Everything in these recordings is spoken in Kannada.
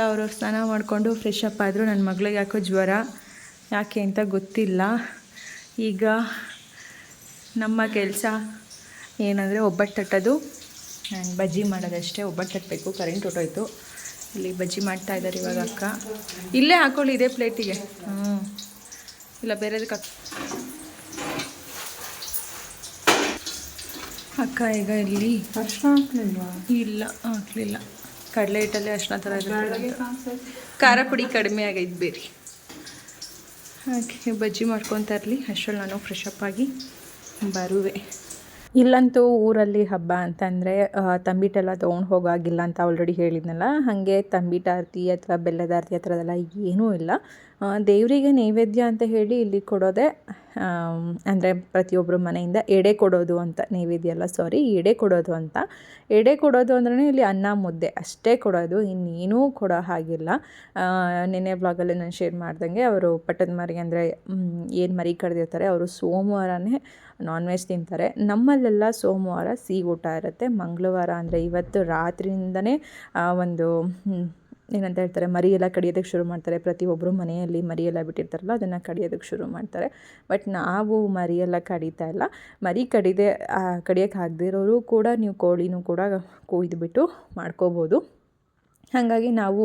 ಎಲ್ಲ ಅವ್ರವ್ರು ಸ್ನಾನ ಮಾಡಿಕೊಂಡು ಫ್ರೆಶ್ ಅಪ್ ಆದರು. ನನ್ನ ಮಗಳಿಗೆ ಯಾಕೋ ಜ್ವರ ಯಾಕೆ ಅಂತ ಗೊತ್ತಿಲ್ಲ. ಈಗ ನಮ್ಮ ಕೆಲಸ ಏನಂದರೆ ಒಬ್ಬಟ್ಟು ತಟ್ಟೋದು. ನಾನು ಬಜ್ಜಿ ಮಾಡೋದಷ್ಟೇ ಒಬ್ಬಟ್ಟು ತಟ್ಟಬೇಕು ಕರೆಂಟ್ ಹೊಟ್ಟೋಯ್ತು ಇಲ್ಲಿ ಬಜ್ಜಿ ಮಾಡ್ತಾ ಇದ್ದಾರೆ ಇವಾಗ ಅಕ್ಕ. ಇಲ್ಲೇ ಹಾಕೊಳ್ಳಿ ಇದೇ ಪ್ಲೇಟಿಗೆ. ಹ್ಞೂ ಇಲ್ಲ ಬೇರೆದಕ್ಕೆ ಹಾಕಿ ಅಕ್ಕ ಈಗ ಇಲ್ಲಿ ಇಲ್ಲ ಹಾಕ್ಲಿಲ್ಲ. ಕಡಲೆ ಹಿಟ್ಟಲ್ಲಿ ಅರ್ಶಿನ ಥರ ಖಾರ ಪುಡಿ ಕಡಿಮೆ ಆಗೈತೆ ಬೇರೆ. ಹಾಗೆ ಬಜ್ಜಿ ಮಾಡ್ಕೊತಾ ಇರಲಿ. ಅಷ್ಟರಲ್ಲಿ ನಾನು ಫ್ರೆಶ್ ಅಪ್ ಆಗಿ ಬರುವೆ. ಇಲ್ಲಂತೂ ಊರಲ್ಲಿ ಹಬ್ಬ ಅಂತಂದರೆ ತಂಬಿಟ್ಟೆಲ್ಲ ತೊಗೊಂಡು ಹೋಗಾಗಿಲ್ಲ ಅಂತ ಆಲ್ರೆಡಿ ಹೇಳಿದ್ನಲ್ಲ, ಹಾಗೆ ತಂಬಿಟಾರ್ತಿ ಅಥವಾ ಬೆಲ್ಲದ ಆರತಿ ಆ ಥರದೆಲ್ಲ ಏನೂ ಇಲ್ಲ. ದೇವರಿಗೆ ನೈವೇದ್ಯ ಅಂತ ಹೇಳಿ ಇಲ್ಲಿ ಕೊಡೋದೆ ಅಂದರೆ ಪ್ರತಿಯೊಬ್ಬರ ಮನೆಯಿಂದ ಎಡೆ ಕೊಡೋದು ಅಂತ, ನೈವೇದ್ಯ ಅಲ್ಲ ಸಾರಿ ಎಡೆ ಕೊಡೋದು ಅಂತ. ಎಡೆ ಕೊಡೋದು ಅಂದ್ರೆ ಇಲ್ಲಿ ಅನ್ನ ಮುದ್ದೆ ಅಷ್ಟೇ ಕೊಡೋದು, ಇನ್ನೇನೂ ಕೊಡೋ ಹಾಗಿಲ್ಲ. ನೆನ್ನೆ ಬ್ಲಾಗಲ್ಲಿ ನಾನು ಶೇರ್ ಮಾಡ್ದಂಗೆ, ಅವರು ಪಟ್ಟದ ಮರಿ ಅಂದರೆ ಏನು ಮರಿ ಕಡ್ದಿರ್ತಾರೆ, ಅವರು ಸೋಮವಾರನೇ ನಾನ್ ವೆಜ್ ತಿಂತಾರೆ. ನಮ್ಮಲ್ಲೆಲ್ಲ ಸೋಮವಾರ ಸಿಹಿ ಊಟ ಇರುತ್ತೆ. ಮಂಗಳವಾರ ಅಂದರೆ ಇವತ್ತು ರಾತ್ರಿಯಿಂದನೇ ಒಂದು ಏನಂತ ಹೇಳ್ತಾರೆ ಮರಿ ಎಲ್ಲ ಕಡಿಯೋದಕ್ಕೆ ಶುರು ಮಾಡ್ತಾರೆ. ಪ್ರತಿಯೊಬ್ಬರು ಮನೆಯಲ್ಲಿ ಮರಿ ಬಿಟ್ಟಿರ್ತಾರಲ್ಲ, ಅದನ್ನು ಕಡಿಯೋದಕ್ಕೆ ಶುರು ಮಾಡ್ತಾರೆ. ಬಟ್ ನಾವು ಮರಿ ಕಡಿತಾ ಇಲ್ಲ. ಮರಿ ಕಡಿದೆ ಕಡಿಯೋಕ್ಕೆ ಆಗದೇ ಇರೋರು ಕೂಡ ನೀವು ಕೋಳಿನೂ ಕೂಡ ಕೊಯ್ದುಬಿಟ್ಟು ಮಾಡ್ಕೋಬೋದು. ಹಾಗಾಗಿ ನಾವು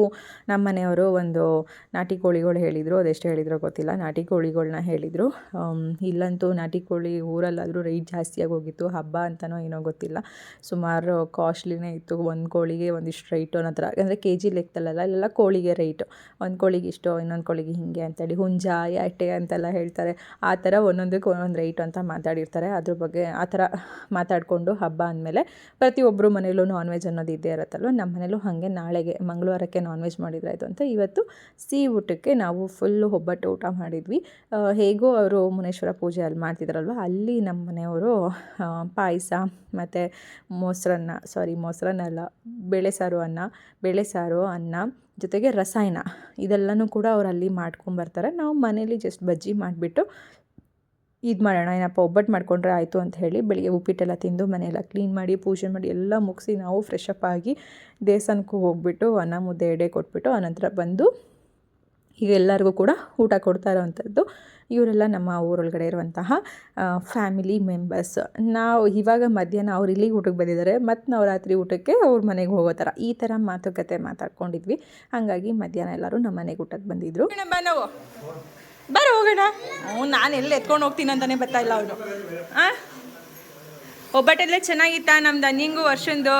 ನಮ್ಮ ಮನೆಯವರು ಒಂದು ನಾಟಿ ಕೋಳಿಗಳು ಹೇಳಿದರು, ಅದೆಷ್ಟು ಹೇಳಿದ್ರೋ ಗೊತ್ತಿಲ್ಲ. ನಾಟಿ ಕೋಳಿಗಳನ್ನ ಹೇಳಿದರು. ಇಲ್ಲಂತೂ ನಾಟಿ ಕೋಳಿ ಊರಲ್ಲಾದರೂ ರೇಟ್ ಜಾಸ್ತಿಯಾಗಿ ಹೋಗಿತ್ತು. ಹಬ್ಬ ಅಂತನೋ ಏನೋ ಗೊತ್ತಿಲ್ಲ. ಸುಮಾರು ಕಾಸ್ಟ್ಲಿನೇ ಇತ್ತು. ಒಂದು ಕೋಳಿಗೆ ಒಂದಿಷ್ಟು ರೈಟು ಅನ್ನೋ ಥರ. ಅಂದರೆ ಕೆ ಜಿ ಲೆಕ್ಕದಲ್ಲ ಇಲ್ಲೆಲ್ಲ ಕೋಳಿಗೆ ರೈಟು ಒಂದು ಕೋಳಿಗೆ ಇಷ್ಟು, ಇನ್ನೊಂದು ಕೋಳಿಗೆ ಹೀಗೆ ಅಂತೇಳಿ ಹುಂಜ, ಯಾಟೆ ಅಂತೆಲ್ಲ ಹೇಳ್ತಾರೆ. ಆ ಥರ ಒಂದೊಂದಕ್ಕೆ ಒಂದೊಂದು ರೈಟ್ ಅಂತ ಮಾತಾಡಿರ್ತಾರೆ. ಅದ್ರ ಬಗ್ಗೆ ಆ ಥರ ಮಾತಾಡಿಕೊಂಡು ಹಬ್ಬ ಅಂದಮೇಲೆ ಪ್ರತಿಯೊಬ್ಬರು ಮನೇಲೂ ನಾನ್ ವೆಜ್ ಅನ್ನೋದು ಇದ್ದೇ ಇರುತ್ತಲ್ವ? ನಮ್ಮ ಮನೇಲೂ ಹಾಗೆ ನಾಳೆಗೆ ಮಂಗಳವಾರಕ್ಕೆ ನಾನ್ ವೆಜ್ ಮಾಡಿದ್ರಾಯ್ತು ಅಂತ ಇವತ್ತು ಸಿಹಿ ಊಟಕ್ಕೆ ನಾವು ಫುಲ್ಲು ಒಬ್ಬಟ್ಟು ಊಟ ಮಾಡಿದ್ವಿ. ಹೇಗೋ ಅವರು ಮುನೇಶ್ವರ ಪೂಜೆ ಅಲ್ಲಿ ಮಾಡ್ತಿದ್ರಲ್ವ, ಅಲ್ಲಿ ನಮ್ಮ ಮನೆಯವರು ಪಾಯಸ ಮತ್ತು ಮೊಸರನ್ನ ಸಾರಿ ಮೊಸರನ್ನ ಅಲ್ಲ, ಬೇಳೆ ಸಾರು ಅನ್ನ, ಬೇಳೆ ಸಾರು, ಅನ್ನ, ಜೊತೆಗೆ ರಸಾಯನ ಇದೆಲ್ಲನೂ ಕೂಡ ಅವರು ಅಲ್ಲಿ ಮಾಡ್ಕೊಂಬರ್ತಾರೆ ನಾವು ಮನೇಲಿ ಜಸ್ಟ್ ಬಜ್ಜಿ ಮಾಡಿಬಿಟ್ಟು ಇದು ಮಾಡೋಣ, ಏನಪ್ಪ ಒಬ್ಬಟ್ಟು ಮಾಡ್ಕೊಂಡ್ರೆ ಆಯಿತು ಅಂತ ಹೇಳಿ ಬೆಳಿಗ್ಗೆ ಉಪ್ಪಿಟ್ಟೆಲ್ಲ ತಿಂದು ಮನೆಯೆಲ್ಲ ಕ್ಲೀನ್ ಮಾಡಿ, ಪೂಜೆ ಮಾಡಿ ಎಲ್ಲ ಮುಗಿಸಿ ನಾವು ಫ್ರೆಶ್ ಅಪ್ ಆಗಿ ದೇವಸ್ಥಾನಕ್ಕೂ ಹೋಗ್ಬಿಟ್ಟು ಅನ್ನ ಮುದ್ದೆ ಎಡೆ ಕೊಟ್ಬಿಟ್ಟು ಆನಂತರ ಬಂದು ಈಗ ಎಲ್ಲರಿಗೂ ಕೂಡ ಊಟ ಕೊಡ್ತಾ ಇರೋವಂಥದ್ದು. ಇವರೆಲ್ಲ ನಮ್ಮ ಊರೊಳಗಡೆ ಇರುವಂತಹ ಫ್ಯಾಮಿಲಿ ಮೆಂಬರ್ಸ್ ನಾವು ಇವಾಗ ಮಧ್ಯಾಹ್ನ ಅವ್ರು ಇಲ್ಲಿಗೆ ಊಟಕ್ಕೆ ಬಂದಿದ್ದಾರೆ, ಮತ್ತು ನಾವು ರಾತ್ರಿ ಊಟಕ್ಕೆ ಅವ್ರ ಮನೆಗೆ ಹೋಗೋ ಥರ. ಈ ಥರ ಮಾತುಕತೆ ಮಾತಾಡ್ಕೊಂಡಿದ್ವಿ. ಹಾಗಾಗಿ ಮಧ್ಯಾಹ್ನ ಎಲ್ಲರೂ ನಮ್ಮ ಮನೆಗೆ ಊಟಕ್ಕೆ ಬಂದಿದ್ದರು ಬರ ಹೋಗೋಣ. ಹ್ಞೂ, ನಾನು ಎಲ್ಲಿ ಎತ್ಕೊಂಡು ಹೋಗ್ತೀನಿ ಅಂತಾನೆ ಬರ್ತಾ ಇಲ್ಲ ಅವನು. ಹಾಂ ಒಬ್ಬಟ್ಟೆಲ್ಲ ಚೆನ್ನಾಗಿತ್ತಾ ನಮ್ದು ನಿಂಗು ವರ್ಷಂದು?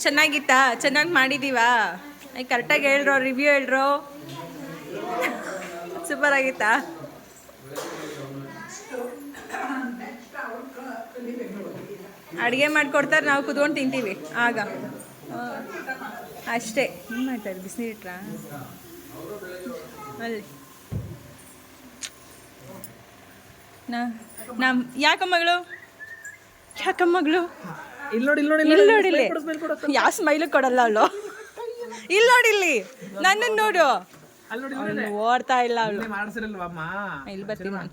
ಚೆನ್ನಾಗಿತ್ತಾ? ಚೆನ್ನಾಗಿ ಮಾಡಿದ್ದೀವಾ ಕರೆಕ್ಟಾಗಿ ಹೇಳ್ರೋ ರಿವ್ಯೂ ಹೇಳ್ರೋ? ಸೂಪರ್ ಆಗಿತ್ತಾ? ಅಡುಗೆ ಮಾಡಿಕೊಡ್ತಾರೆ, ನಾವು ಕುತ್ಕೊಂಡು ತಿಂತೀವಿ. ಆಗ. ಅಷ್ಟೇ. ಏನು ಮಾಡ್ತಾರೆ ಬಿಸಿನೀರು ಇಟ್ರಾ? ಅಲ್ಲಿ. ನಾ ನಮ್ಮ ಯಾಕ ಮಗಳು? ಯಾಕ ಮಗಳು? ಇಲ್ಲಿ ನೋಡಿ ಇಲ್ಲಿ ನೋಡಿ ಇಲ್ಲಿ ಯಾವ ಸ್ಮೈಲು ಕೊಡಲ್ಲ ಅವಳು. ಇಲ್ಲಿ ನನ್ನನ್ನು ನೋಡು. ಅಲ್ಲಿ ನೋಡಿ ಅವ್ನು ಓಡ್ತಾ ಇಲ್ಲ ಅವಳು. ಇಲ್ಲಿ ಬರ್ತೀನಿ ನಾನು.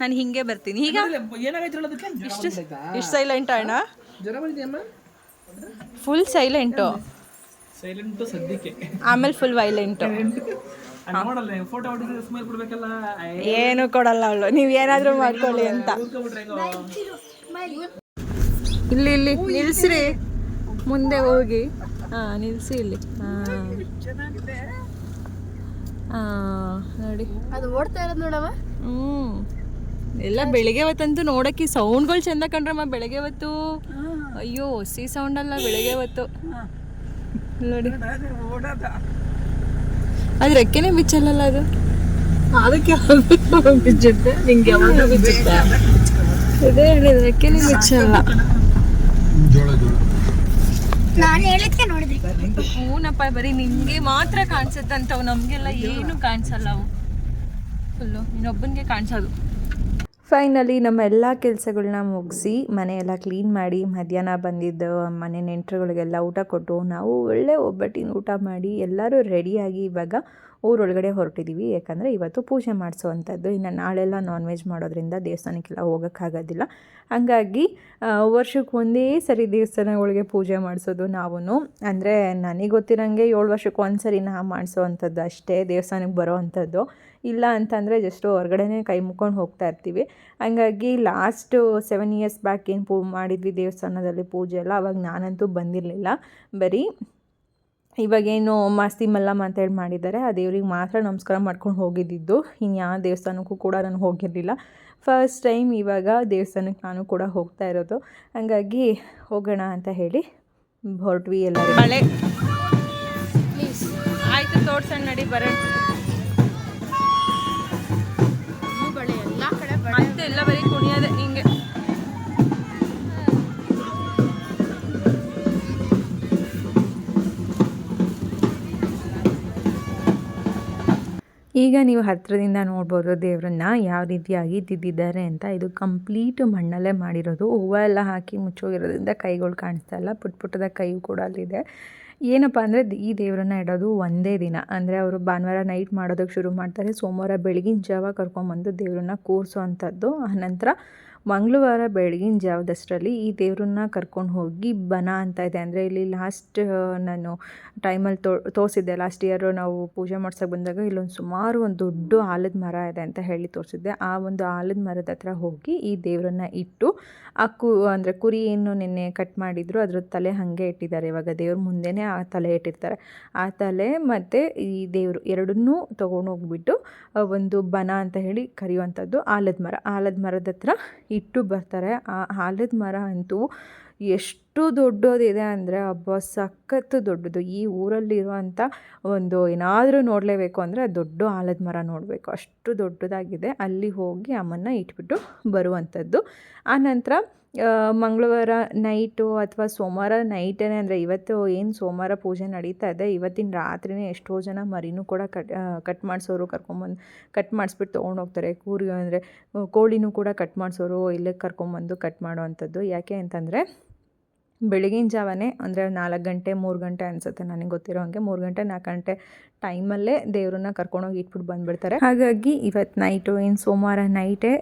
ನಾನು ಹಿಂಗೆ ಬರ್ತೀನಿ. ಈಗ? ಇಷ್ಟು ಇಷ್ಟು ಸೈಲೆಂಟ್ ಅಣ್ಣ? ಫುಲ್ ಸೈಲೆಂಟು ಸೈಲೆಂಟು ಸದ್ಯಕ್ಕೆ. ಆಮೇಲೆ ಫುಲ್ ವೈಲೆಂಟು ನೋಡಲ್ಲ ಫೋಟೋ ಹೊಡಿದ್ರೆ ಸ್ಮೈಲ್ ಕೊಡ್ಬೇಕಲ್ಲ? ಏನು ಕೊಡಲ್ಲ ಅವಳು. ನೀವು ಏನಾದರೂ ಮಾಡ್ಕೊಳ್ಳಿ ಅಂತ. ಇಲ್ಲಿ ಇಲ್ಲಿ ನಿಲ್ಸ್ರಿ. ಮುಂದೆ ಹೋಗಿ. ಹಾ ನಿಲ್ಸಿ ಇಲ್ಲಿ. ಹಾ ನೋಡಿ. ಅದು ಓಡ್ತಾ ಇರೋದು ನೋಡವ ಹ್ಮ್. ಎಲ್ಲ ಬೆಳಿಗ್ಗೆ ಹೊತ್ತಂತೂ ನೋಡಕ್ಕೆ ಸೌಂಡ್ಗಳು ಚಂದ ಕಂಡ್ರಮ್ಮ ಬೆಳಗ್ಗೆ ಹೊತ್ತು. ಅಯ್ಯೋ ಸಿ ಸೌಂಡ್ ಅಲ್ಲ ಬೆಳಗ್ಗೆ ಹೊತ್ತು. ನೋಡಿ. ಅದು ರೆಕ್ಕೆನೇ ಬಿಚ್ಚಲ್ಲ ಅದು? ಅದಕ್ಕೆ ಬಿಚ್ಚುತ್ತೆ ನಿಂಗೆ ಯಾವಾಗ ಬಿಚ್ಚುತ್ತೆ ಅದೇ ಹೇಳಿದ್ ರೆಕ್ಕೆನೇ ಬಿಚ್ಚಲ್ಲ ನಾನು ಹೇಳಿದ್ಕೆ ನೋಡಿದ್ರಿ. ಹೂನಪ್ಪ ಬರೀ ನಿಮ್ಗೆ ಮಾತ್ರ ಕಾಣಿಸುತ್ತಂತವು. ನಮಗೆಲ್ಲ ಏನು ಕಾಣಿಸಲ್ಲ ಅವು. ಫುಲ್ಲು ಇನ್ನೊಬ್ಬನಿಗೆ ಕಾಣಿಸೋದು. ಫೈನಲಿ ನಮ್ಮ ಎಲ್ಲ ಕೆಲಸಗಳನ್ನ ಮುಗಿಸಿ ಮನೆಯೆಲ್ಲ ಕ್ಲೀನ್ ಮಾಡಿ, ಮಧ್ಯಾಹ್ನ ಬಂದಿದ್ದು, ಮನೆ ನೆಂಟರುಗಳಿಗೆಲ್ಲ ಊಟ ಕೊಟ್ಟು, ನಾವು ಒಳ್ಳೆ ಒಬ್ಬಟ್ಟಿನ ಊಟ ಮಾಡಿ, ಎಲ್ಲರೂ ರೆಡಿಯಾಗಿ ಇವಾಗ ಊರೊಳಗಡೆ ಹೊರಟಿದ್ದೀವಿ ಯಾಕಂದರೆ ಇವತ್ತು ಪೂಜೆ ಮಾಡಿಸುವಂಥದ್ದು. ಇನ್ನು ನಾಳೆಲ್ಲ ನಾನ್ ವೆಜ್ ಮಾಡೋದ್ರಿಂದ ದೇವಸ್ಥಾನಕ್ಕೆಲ್ಲ ಹೋಗೋಕ್ಕಾಗೋದಿಲ್ಲ. ಹಾಗಾಗಿ ವರ್ಷಕ್ಕೆ ಒಂದೇ ಸರಿ ದೇವಸ್ಥಾನಗಳಿಗೆ ಪೂಜೆ ಮಾಡಿಸೋದು ನಾವು ಅಂದರೆ ನನಗೆ ಗೊತ್ತಿರೋಂಗೆ ಏಳು ವರ್ಷಕ್ಕೆ ಒಂದು ಸರಿ ನಾ ಮಾಡಿಸೋ ಅಂಥದ್ದು ಅಷ್ಟೇ ದೇವಸ್ಥಾನಕ್ಕೆ ಬರೋ ಅಂಥದ್ದು ಇಲ್ಲ ಅಂತಂದರೆ ಜಸ್ಟು ಹೊರಗಡೆನೇ ಕೈ ಮುಕ್ಕೊಂಡು ಹೋಗ್ತಾ ಇರ್ತೀವಿ. ಹಂಗಾಗಿ ಲಾಸ್ಟು ಸೆವೆನ್ ಇಯರ್ಸ್ ಬ್ಯಾಕ್ ಏನು ಪೂ, ಮಾಡಿದ್ವಿ ದೇವಸ್ಥಾನದಲ್ಲಿ ಪೂಜೆ ಎಲ್ಲ, ಅವಾಗ ನಾನಂತೂ ಬಂದಿರಲಿಲ್ಲ. ಬರೀ ಇವಾಗೇನು ಮಾಸ್ತಿ ಮಲ್ಲಮ್ಮ ಅಂತೇಳಿ ಮಾಡಿದ್ದಾರೆ, ಆ ದೇವ್ರಿಗೆ ಮಾತ್ರ ನಮಸ್ಕಾರ ಮಾಡ್ಕೊಂಡು ಹೋಗಿದ್ದಿದ್ದು. ಇನ್ನು ಯಾವ ದೇವಸ್ಥಾನಕ್ಕೂ ಕೂಡ ನಾನು ಹೋಗಿರಲಿಲ್ಲ. ಫಸ್ಟ್ ಟೈಮ್ ಇವಾಗ ದೇವಸ್ಥಾನಕ್ಕೆ ನಾನು ಕೂಡ ಹೋಗ್ತಾ ಇರೋದು. ಹಂಗಾಗಿ ಹೋಗೋಣ ಅಂತ ಹೇಳಿ ಹೊರಟ್ವಿ ಎಲ್ಲ ಮಳೆ. ಆಯಿತು ತೋರ್ಸಣ್ಣ ನಡಿ, ಬರೋಣ. ಈಗ ನೀವು ಹತ್ತಿರದಿಂದ ನೋಡ್ಬೋದು ದೇವರನ್ನ ಯಾವ ರೀತಿಯಾಗಿ ತಿದ್ದಿದ್ದಾರೆ ಅಂತ. ಇದು ಕಂಪ್ಲೀಟ್ ಮಣ್ಣಲ್ಲೇ ಮಾಡಿರೋದು. ಹೂವು ಎಲ್ಲ ಹಾಕಿ ಮುಚ್ಚೋಗಿರೋದ್ರಿಂದ ಕೈಗಳು ಕಾಣಿಸ್ತಾ ಇಲ್ಲ. ಪುಟ್ಟ ಪುಟ್ಟದ ಕೈಯು ಕೂಡ ಅಲ್ಲಿದೆ. ಏನಪ್ಪ ಅಂದರೆ ಈ ದೇವರನ್ನ ಇಡೋದು ಒಂದೇ ದಿನ. ಅಂದರೆ ಅವರು ಭಾನುವಾರ ನೈಟ್ ಮಾಡೋದಕ್ಕೆ ಶುರು ಮಾಡ್ತಾರೆ. ಸೋಮವಾರ ಬೆಳಗಿನ ಜಾವ ಕರ್ಕೊಂಬಂದು ದೇವರನ್ನ ಕೂರಿಸೋ ಅಂಥದ್ದು ಆನಂತರ ಮಂಗಳವಾರ ಬೆಳಗಿನ ಜಾವದಷ್ಟರಲ್ಲಿ ಈ ದೇವ್ರನ್ನ ಕರ್ಕೊಂಡು ಹೋಗಿ ಬನ ಅಂತ ಇದೆ. ಅಂದರೆ ಇಲ್ಲಿ ಲಾಸ್ಟ್ ನಾನು ಟೈಮಲ್ಲಿ ತೋ, ತೋರಿಸಿದ್ದೆ. ಲಾಸ್ಟ್ ಇಯರು ನಾವು ಪೂಜೆ ಮಾಡ್ಸೋಕೆ ಬಂದಾಗ ಇಲ್ಲೊಂದು ಸುಮಾರು ಒಂದು ದೊಡ್ಡ ಆಲದ ಮರ ಇದೆ ಅಂತ ಹೇಳಿ ತೋರಿಸಿದ್ದೆ. ಆ ಒಂದು ಆಲದ ಮರದ ಹತ್ರ ಹೋಗಿ ಈ ದೇವರನ್ನ ಇಟ್ಟು ಆ ಕು, ಅಂದರೆ ಕುರಿ ಏನು ನಿನ್ನೆ ಕಟ್ ಮಾಡಿದ್ರು. ಅದ್ರ ತಲೆ ಹಾಗೆ ಇಟ್ಟಿದ್ದಾರೆ. ಇವಾಗ ದೇವ್ರ ಮುಂದೆನೇ ಆ ತಲೆ ಇಟ್ಟಿರ್ತಾರೆ. ಆ ತಲೆ ಮತ್ತು ಈ ದೇವರು ಎರಡನ್ನೂ ತೊಗೊಂಡೋಗ್ಬಿಟ್ಟು ಹೋಗ್ಬಿಟ್ಟು ಒಂದು ಬನ ಅಂತ ಹೇಳಿ ಕರೆಯುವಂಥದ್ದು ಆಲದ ಮರ. ಆಲದ ಮರದ ಹತ್ರ ಇಟ್ಟು ಬರ್ತಾರೆ. ಆ ಆಲದ ಮರ ಅಂತೂ ಎಷ್ಟು ದೊಡ್ಡದಿದೆ ಅಂದರೆ ಹಬ್ಬ ಸಖತ್ತು ದೊಡ್ಡದು. ಈ ಊರಲ್ಲಿರುವಂಥ ಒಂದು ಏನಾದರೂ ನೋಡಲೇಬೇಕು ಅಂದರೆ ದೊಡ್ಡ ಆಲದ ಮರ ನೋಡಬೇಕು. ಅಷ್ಟು ದೊಡ್ಡದಾಗಿದೆ. ಅಲ್ಲಿ ಹೋಗಿ ಅಮ್ಮನ್ನ ಇಟ್ಬಿಟ್ಟು ಬರುವಂಥದ್ದು ಆನಂತರ ಮಂಗಳವಾರ ನೈಟು ಅಥವಾ ಸೋಮವಾರ ನೈಟೇ ಅಂದರೆ ಇವತ್ತು ಏನು ಸೋಮವಾರ ಪೂಜೆ ನಡೀತಾ ಇದೆ, ಇವತ್ತಿನ ರಾತ್ರಿನೇ ಎಷ್ಟೋ ಜನ ಮರಿನೂ ಕೂಡ ಕಟ್ ಕಟ್ ಮಾಡಿಸೋರು ಕರ್ಕೊಂಬಂದು ಕಟ್ ಮಾಡಿಸ್ಬಿಟ್ಟು ತೊಗೊಂಡೋಗ್ತಾರೆ ಕೂರಿ ಅಂದರೆ ಕೋಳಿನೂ ಕೂಡ ಕಟ್ ಮಾಡಿಸೋರು ಇಲ್ಲೇ ಕರ್ಕೊಂಬಂದು ಕಟ್ ಮಾಡೋವಂಥದ್ದು ಯಾಕೆ ಅಂತಂದರೆ ಬೆಳಗಿನ ಜಾವನೇ ಅಂದರೆ ನಾಲ್ಕು ಗಂಟೆ, ಮೂರು ಗಂಟೆ ಅನಿಸುತ್ತೆ ನನಗೆ ಗೊತ್ತಿರೋ ಹಾಗೆ. ಮೂರು ಗಂಟೆ, ನಾಲ್ಕು ಗಂಟೆ ಟೈಮಲ್ಲೇ ದೇವ್ರನ್ನ ಕರ್ಕೊಂಡೋಗಿ ಇಟ್ಬಿಟ್ಟು ಬಂದ್ಬಿಡ್ತಾರೆ. ಹಾಗಾಗಿ ಇವತ್ತು ನೈಟು ಏನು ಸೋಮವಾರ ನೈಟೇ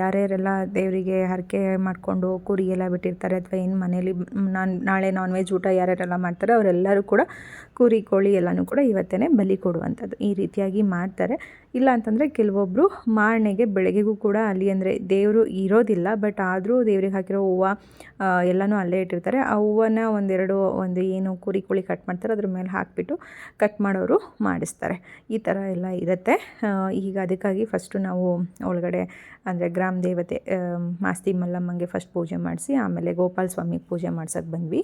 ಯಾರ್ಯಾರೆಲ್ಲ ದೇವರಿಗೆ ಹರಕೆ ಮಾಡಿಕೊಂಡು ಕುರಿ ಎಲ್ಲ ಬಿಟ್ಟಿರ್ತಾರೆ ಅಥವಾ ಏನು ಮನೇಲಿ ನಾನು, ನಾಳೆ ನಾನ್ ವೆಜ್ ಊಟ ಯಾರ್ಯಾರೆಲ್ಲ ಮಾಡ್ತಾರೆ ಅವರೆಲ್ಲರೂ ಕೂಡ ಕುರಿ, ಕೋಳಿ ಎಲ್ಲನೂ ಕೂಡ ಇವತ್ತೇ ಬಲಿ ಕೊಡುವಂಥದ್ದು ಈ ರೀತಿಯಾಗಿ ಮಾಡ್ತಾರೆ. ಇಲ್ಲ ಅಂತಂದರೆ ಕೆಲವೊಬ್ಬರು ಮಾರನೆಗೆ ಬೆಳಗ್ಗೆಗೂ ಕೂಡ ಅಲ್ಲಿ ಅಂದರೆ ದೇವರು ಇರೋದಿಲ್ಲ ಬಟ್ ಆದರೂ ದೇವ್ರಿಗೆ ಹಾಕಿರೋ ಹೂವು ಎಲ್ಲನೂ ಅಲ್ಲೇ ಇಟ್ಟಿರ್ತಾರೆ. ಆ ಹೂವನ್ನ ಒಂದೆರಡು, ಒಂದು ಏನು ಕುರಿ, ಕೋಳಿ ಕಟ್ ಮಾಡ್ತಾರೆ, ಅದ್ರ ಮೇಲೆ ಹಾಕಿಬಿಟ್ಟು ಕಟ್ ಮಾಡೋರು ಮಾಡಿಸ್ತಾರೆ. ಈ ಥರ ಎಲ್ಲ ಇರುತ್ತೆ. ಈಗ ಅದಕ್ಕಾಗಿ ಫಸ್ಟು ನಾವು ಒಳಗಡೆ ಅಂದರೆ ಗ್ರಾಮ ದೇವತೆ ಮಾಸ್ತಿ ಮಲ್ಲಮ್ಮಂಗೆ ಫಸ್ಟ್ ಪೂಜೆ ಮಾಡಿಸಿ, ಆಮೇಲೆ ಗೋಪಾಲ ಸ್ವಾಮಿಗೆ ಪೂಜೆ ಮಾಡ್ಸೋಕೆ ಬಂದ್ವಿ.